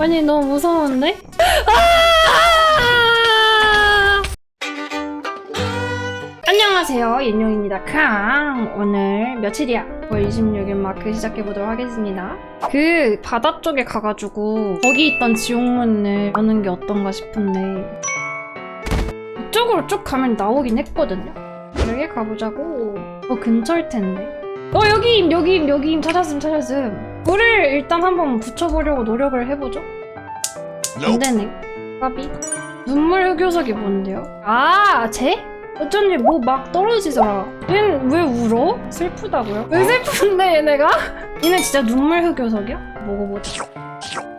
아니 너무 무서운데? 아! 안녕하세요. yen용입니다. 캉! 오늘 며칠이야? 9월 26일 마크 시작해보도록 하겠습니다. 그 바다 쪽에 가가지고 거기 있던 지옥문을 여는 게 어떤가 싶은데 이쪽으로 쭉 가면 나오긴 했거든요. 여기 가보자고. 어 근처일 텐데. 어 여기임 여기임 여기임 찾았음 찾았음 불을 일단 한번 붙여보려고 노력을 해보죠 안 되네 까비 눈물 흑요석이 뭔데요? 아 쟤? 어쩐지 뭐 막 떨어지더라 얘는 왜 울어? 슬프다고요? 왜 슬픈데 얘네가? 얘네 진짜 눈물 흑요석이야? 먹어보자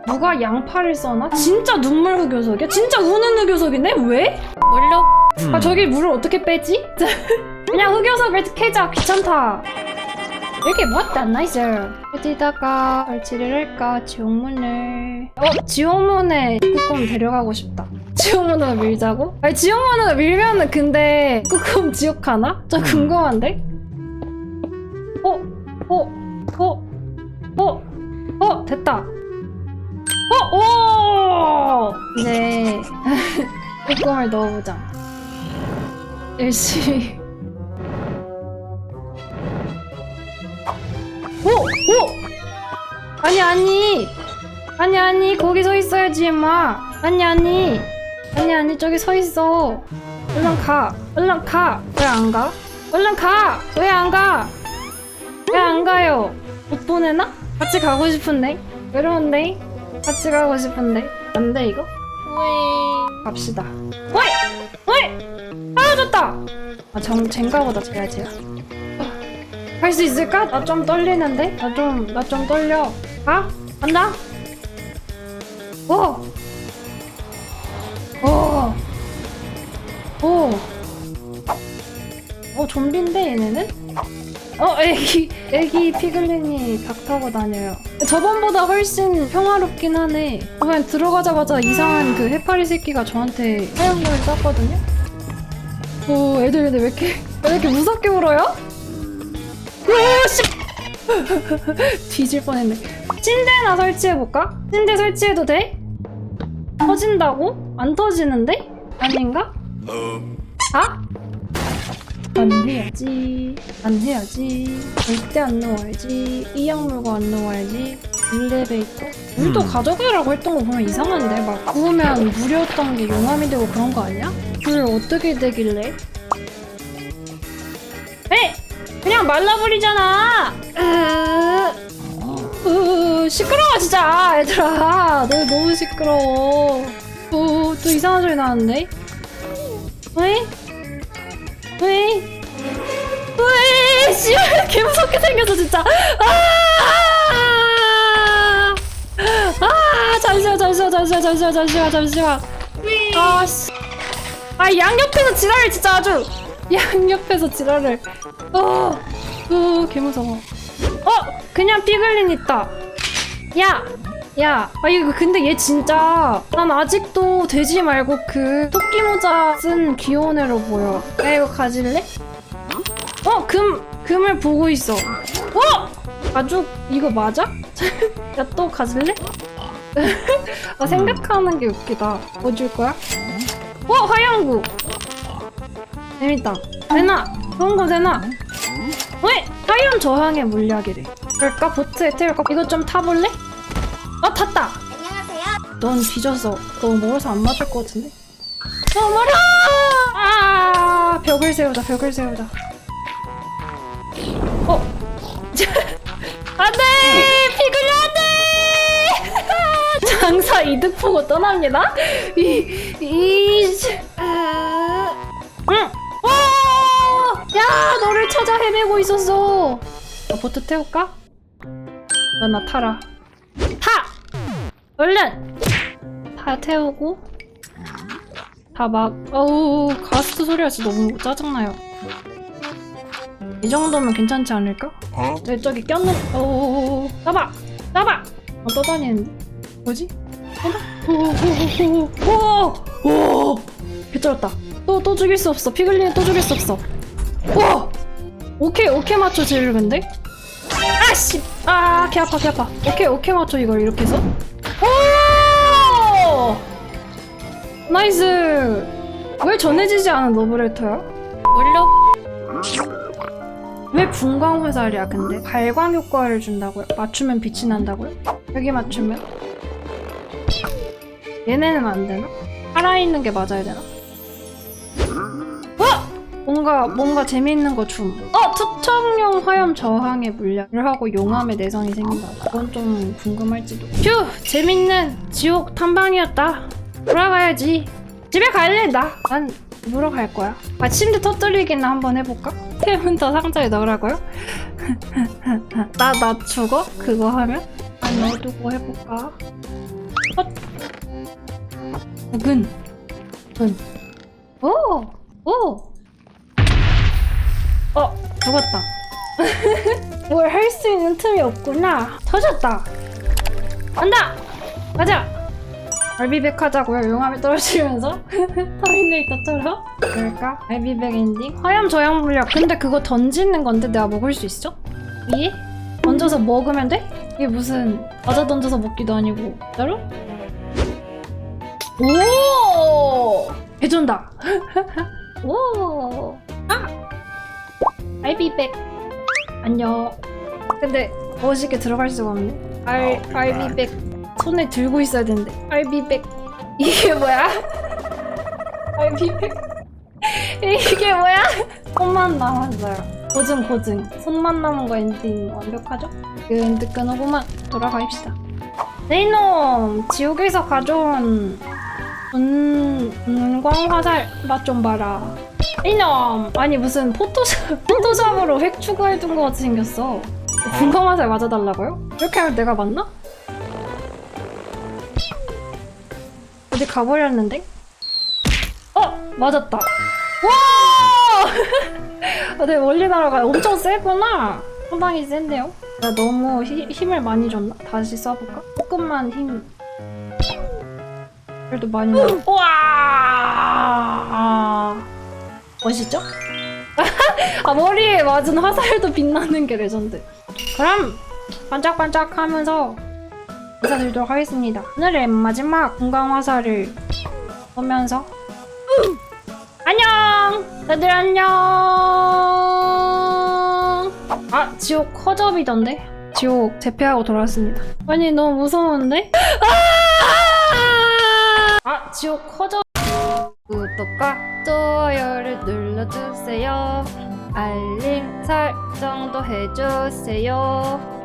누가 양파를 써나? 진짜 눈물 흑요석이야? 진짜 우는 흑요석인데? 왜? 원려 아 저기 물을 어떻게 빼지? 그냥 흑요석을 캐자 귀찮다 이렇게 뭐다 나이스 어디다가 설치를 할까 지옥문을 어 지옥문에 꾸꿈 데려가고 싶다 지옥문으로 밀자고? 아니 지옥문으로 밀면은 근데 꾸꿈 지옥 가나? 저 궁금한데? 어? 어? 어? 어? 어? 됐다 어? 오! 네 꾸꿈을 넣어보자 열심히 오! 오! 아니 아니 아니 아니 거기 서 있어야지 임마 아니 아니 아니 아니 저기 서 있어 얼른 가 얼른 가왜 안 가? 얼른 가왜 안 가? 왜 안 가요? 못 보내나? 같이 가고 싶은데 외로운데 같이 가고 싶은데 안 돼 이거? 왜 갑시다 왜? 왜? 떨어졌다 아 정, 젠가 보다 쟤야 할 수 있을까? 나 좀 떨리는데? 나 좀, 나 좀 떨려. 가? 간다? 오! 오! 오! 어, 좀비인데, 얘네는? 어, 애기, 애기 피글린이 닭 타고 다녀요. 저번보다 훨씬 평화롭긴 하네. 그냥 들어가자마자 이상한 그 해파리 새끼가 저한테 걸 쐈거든요? 오, 애들 근데 왜 이렇게, 왜 이렇게 무섭게 울어요? 오씨 뒤질 뻔했네 침대나 설치해볼까? 침대 설치해도 돼? 터진다고? 안 터지는데? 아닌가? 아? 안 해야지 안 해야지 절대 안 넣어야지 이약 물고 안 넣어야지 일레베이터 물도 가져가라고 했던 거 보면 이상한데 막 구우면 물이었던 게 용암이 되고 그런 거 아니야? 불 어떻게 되길래? 그냥 말라버리잖아. 으, 으, 시끄러워 진짜 얘들아. 너 너무 시끄러워. 오, 또 이상한 소리 나는데? 왜? 왜? 왜? 씨발 개 무섭게 생겼어 진짜. 아! 아! 잠시만 잠시만 잠시만 잠시만 잠시만 잠시만. 아 씨. 아 양옆에서 지랄을 진짜 아주. 양옆에서 지랄을. 어, 어, 개 무서워. 어, 그냥 피글린 있다. 야, 야, 아 이거 근데 얘 진짜 난 아직도 돼지 말고 그 토끼 모자 쓴 귀여운 애로 보여. 야 이거 가질래? 어, 금 금을 보고 있어. 어, 가죽 이거 맞아? 야 또 가질래? 아 생각하는 게 웃기다. 뭐 줄 거야? 어, 하얀구. 재밌다. 되나? 좋은 거 되나? 왜? 하이온 저항의 물약이래. 그럴까? 보트에 태울까? 이거 좀 타볼래? 어, 탔다! 안녕하세요. 넌 뒤졌어. 너 멀어서 안 맞을 것 같은데? 어, 멀어! 아, 벽을 세우자, 벽을 세우자. 어? 안 돼! 피글려 안 돼! 장사 이득 보고 떠납니다? 이, 이, 씨. 아, 응! 어! 야, 너를 찾아 헤매고 있었어. 나 보트 태울까? 야, 나 타라. 타! 얼른! 다 태우고 다막 어우 가스트 소리가 진짜 너무 짜증나요 이 정도면 괜찮지 않을까? 어? 내 저기 꼈는 어우 나봐! 나봐! 어 떠다니는데 뭐지? 온다? 오오오오오오 개쩔었다 또또 죽일 수 없어 피글린을 또 죽일 수없 어와 오케이 오케이 맞춰 쟤를 근데 아씨 아 개 아파 개 아파 오케이 오케이 맞춰 이걸 이렇게 해서 오 나이스 왜 전해지지 않은 러브레터야? 원료? 왜 분광 화살이야 근데? 발광 효과를 준다고요? 맞추면 빛이 난다고요? 여기 맞추면? 얘네는 안 되나? 살아있는 게 맞아야 되나? 어! 뭔가 뭔가 재미있는 거 줌. 어! 투척용 화염 저항의 물약을 하고 용암의 내성이 생긴다. 그건 좀 궁금할지도. 휴! 재밌는 지옥 탐방이었다. 돌아가야지. 집에 갈래 나. 난 물어 갈 거야. 아 침대 터뜨리기나 한번 해볼까? 세문터 상자에 넣으라고요? 나나 죽어? 그거 하면? 안 넣어두고 해볼까? 헛. 근. 근. 오! 오! 어, 죽었다. 뭘 할 수 있는 틈이 없구나. 터졌다. 간다! 가자! 알비백 하자고요. 용암에 떨어지면서. 터미네이터처럼. 그럴까? 알비백 엔딩. 화염 저항 물약. 근데 그거 던지는 건데 내가 먹을 수 있어? 위에? 던져서 먹으면 돼? 이게 무슨 과자 던져서 먹기도 아니고. 진짜로? 오! 해준다. 오! 아! 알비백. 안녕. 근데 멋있게 들어갈 수가 없네. 알, 알비백. 손에 들고 있어야 되는데. 알비백. 이게 뭐야? 알비백. 이게 뭐야? 손만 남았어요. 고증 고증. 손만 남은 거 엔딩 완벽하죠? 뜨끈뜨끈하고만 돌아가입시다. 네 이놈! 지옥에서 가져온 분, 분광 화살 맛 좀 봐라. 이놈! 아니 무슨 포토샵, 포토샵으로 획 추가해둔 것 같이 생겼어. 분광 화살 맞아달라고요? 이렇게 하면 내가 맞나? 어디 가버렸는데? 어! 맞았다. 와! 아, 되게 멀리 날아가. 엄청 세구나. 상당히 센데요? 나 너무 히- 힘을 많이 줬나? 다시 써볼까? 조금만 힘. 그래도 많이 나. 와! 아, 멋있죠? 아 머리에 맞은 화살도 빛나는 게 레전드. 그럼 반짝반짝 하면서 인사드리도록 하겠습니다. 오늘의 마지막 공강 화살을 보면서 안녕! 다들 안녕! 아, 지옥 허접이던데? 지옥 재패하고 돌아왔습니다. 아니, 너무 무서운데? 아! 아, 지옥 허접. 구독과 좋아요를 눌러주세요. 알림 설정도 해주세요.